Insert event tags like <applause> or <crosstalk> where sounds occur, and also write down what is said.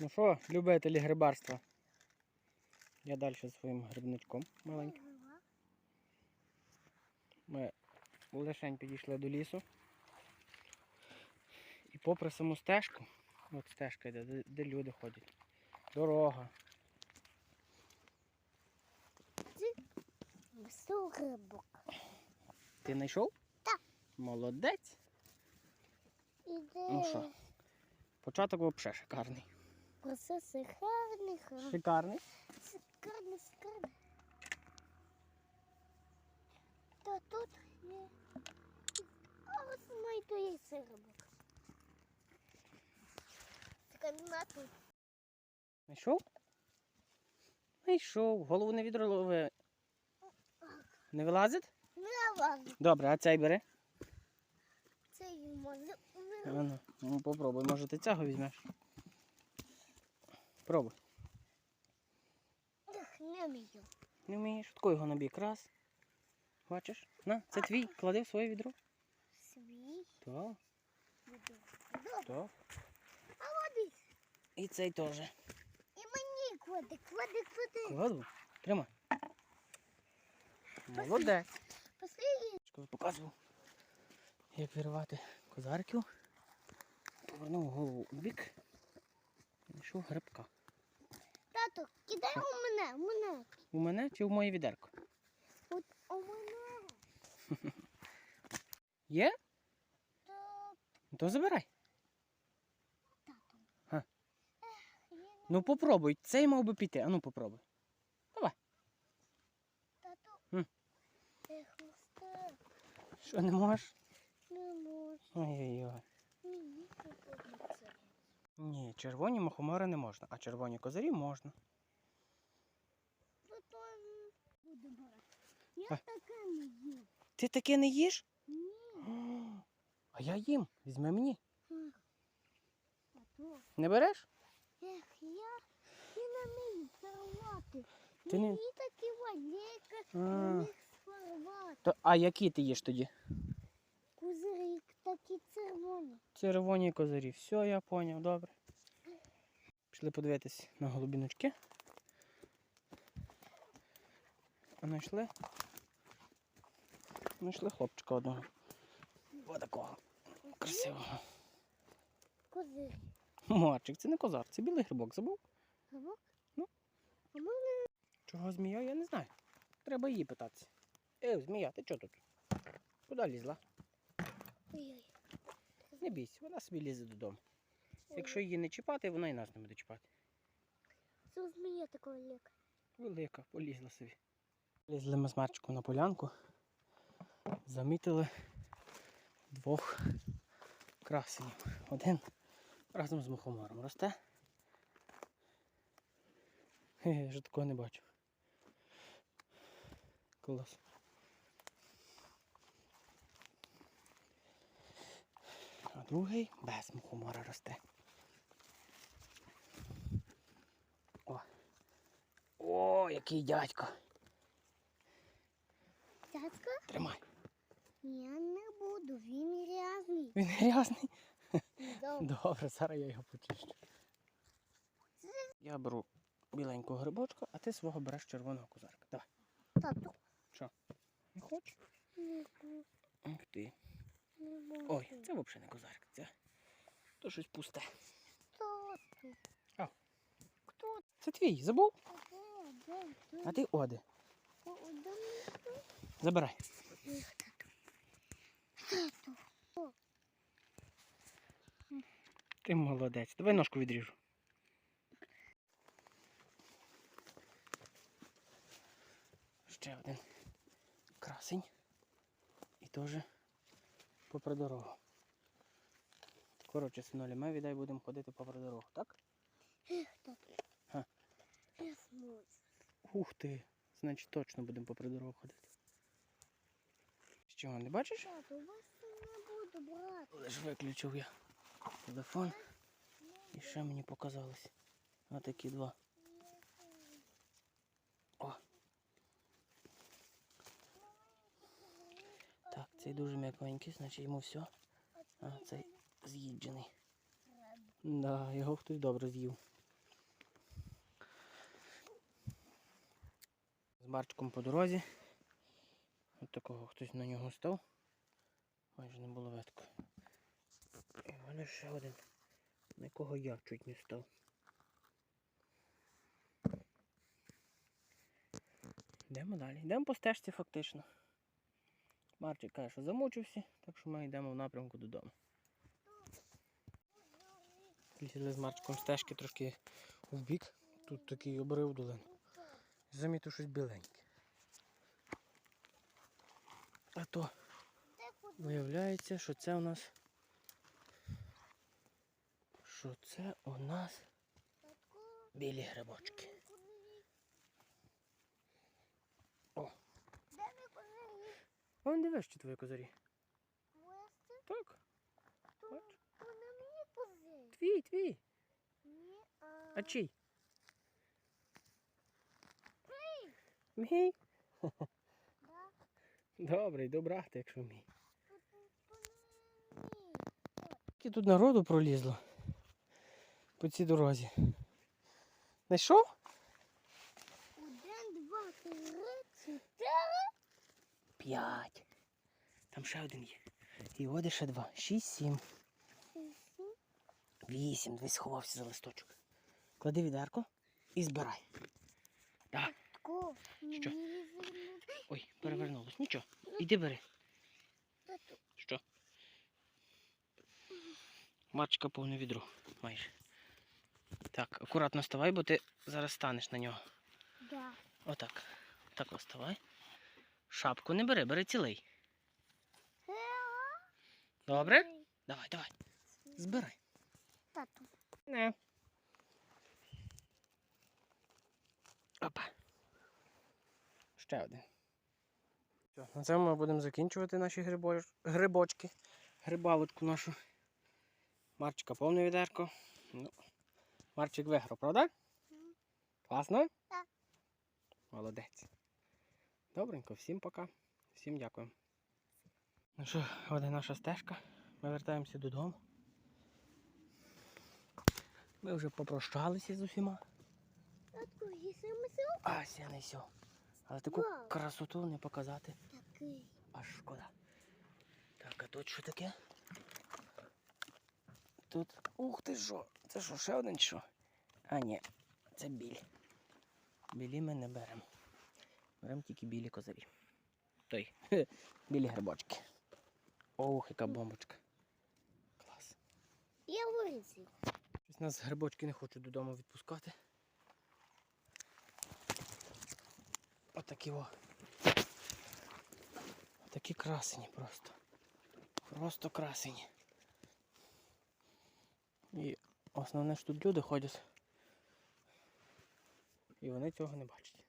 Ну що, любителі грибарства? Я далі своїм грибничком маленьким. Ми лишень підійшли до лісу. І попри саму стежку, от стежка йде, де, де люди ходять. Дорога. Сто рибок. Ти знайшов? Так. Молодець. Іде. Ну що? Початок взагалі шикарний. Просто шикарний, ха. Шикарний. шикарний, шикарний. Та тут є. А ось мій то є рибок. Скандинату. Знайшов? Знайшов. Голову не відролови. Не вилазить? Не важно. Добре, а цей бери. Це й може. Ну попробуй, може ти цього візьмеш. Пробуй. Ех, Не вмію. Не вмієш. Тако його на бік. Раз. Бачиш? На, це твій. Клади в своє відро. Свій Так. Добре. так. А води. І цей теж. І мені клади, клади, клади. Кладу. Тримай. Молодець. Послідній. Показував, як вирвати козарків. Повернув голову у бік. Знайшов грибка. Тато, кидай у мене, у мене. У мене чи в моє відерко? От у мене. <laughs> Є? Так, То забирай. тато. Га. Ех, я не Ну попробуй. Цей мав би піти. Ану попробуй. Тато. М. Ех, мастер, Що не можеш? не можу. Ой-ой-ой. Мені подобається. Ні, червоні мухомори не можна, а червоні козарі можна. Зато м, буду брати. Я А. таке не їм. Ти таке не їш? Ні. О, А я їм. Візьми мені. Не береш? Ех, я не вмію сорвати. Ти не- Мені такі валіки, А. сорвати. То, а які ти їш тоді? Кузирик такі червоні. Козарі. Все, я поняв, добре. Пішли подивитись на голубіночки. А знайшли? Знайшли хлопчика одного. Ось такого. Красивого. Кузирик. Марчик, це не козар, це білий грибок, забув? Гавок? Ну. А Чого змія, я не знаю. Треба її питатися. Ей, змія, ти чого тут? Куди лізла? Ой-ой. Не бійся, вона собі лізе додому. Якщо її не чіпати, вона і нас не буде чіпати. Це змія така велика. Велика, полізла собі. Лізли ми з Марчиком на полянку. Замітили двох красенів. Один разом з мухомором росте. Я вже такого не бачив. Клас. А другий без мухомора росте. О. О, який дядько. Дядько? Тримай. Я не буду, він грязний. Він грязний. Добре. Добре, зараз я його почищу. Я беру біленького грибочка, а ти свого береш червоного козарка. Давай. Тату. Не хочеш? Не Ух ти. Ой, це взагалі не козарик. Це то щось пусте. Тату. А. Хто Це твій, забув? А ти оди. Хто? Забирай. Ти молодець. Давай ножку відріжу. Ще один красень. І теж попри дорогу. Коротше, синолі, ми віддай будемо ходити попри дорогу, так? Зможу. Ух ти! Значить точно будемо попри дорогу ходити. Що, не бачиш? Тату, вас не буду брати. Лиш виключив я телефон. І ще мені показалось. Отакі два. Цей дуже м'яконький, значить йому все. А цей з'їджений. Да, його хтось добре з'їв. З Марчиком по дорозі. От такого хтось на нього став. Майже не було ветко. І в мене ще один, на якого я чуть не став. Йдемо далі. Йдемо по стежці фактично. Марчик каже, що замучився, так що ми йдемо в напрямку додому. Злізли з Марчиком стежки трошки в бік. Тут такий обрив долин. Замітив щось біленьке. А то виявляється, що це у нас. Що це у нас білі грибочки. куди? О. Де ви Вон дивись, що твої козарі. Моя? Так, То, Бач. то не мені козирі. твій, твій. Ні, а... А чий? Мій. Да, Добре, йду брати, якщо мій. Скільки тут народу пролізло по цій дорозі. Знайшов? Один, два, три, чотири. П'ять. Там ще один є. І от ще два. Шість, сім. Сім. Вісім. Десь сховався за листочок. Клади відерко і збирай. Так. Що? Ой, перевернулось. Нічого. Іди бери. Що? Марчика повне відро. Майже. Так, акуратно ставай, бо ти зараз станеш на нього. Да. Отак. Так ось ставай. Шапку не бери, бери цілий. Добре? Давай, давай. Збирай. Тату. Не. Опа. Ще один. Все, на цьому ми будемо закінчувати наші грибо... грибочки. Грибалочку нашу. Марчика повне відерко. Ну, Марчик виграв, правда? Класно? Так. Молодець. Добренько, всім пока. Всім дякую. Ну що, от і наша стежка. Ми вертаємося додому. Ми вже попрощалися з усіма. А, ся не сьо. Але таку Вау. красоту не показати. Такий. Аж шкода. Так, а тут що таке? Тут. Ух ти що! Це що, ще один що? А, ні, це біль. Білі ми не беремо. Беремо тільки білі козирі. Той. <laughs> Білі грибочки. Ох, яка бомбочка. Клас. Я вирізав. Щось нас грибочки не хочуть додому відпускати. Отакі о. Такі красені просто. Просто красені. І основне, що тут люди ходять. І вони цього не бачать.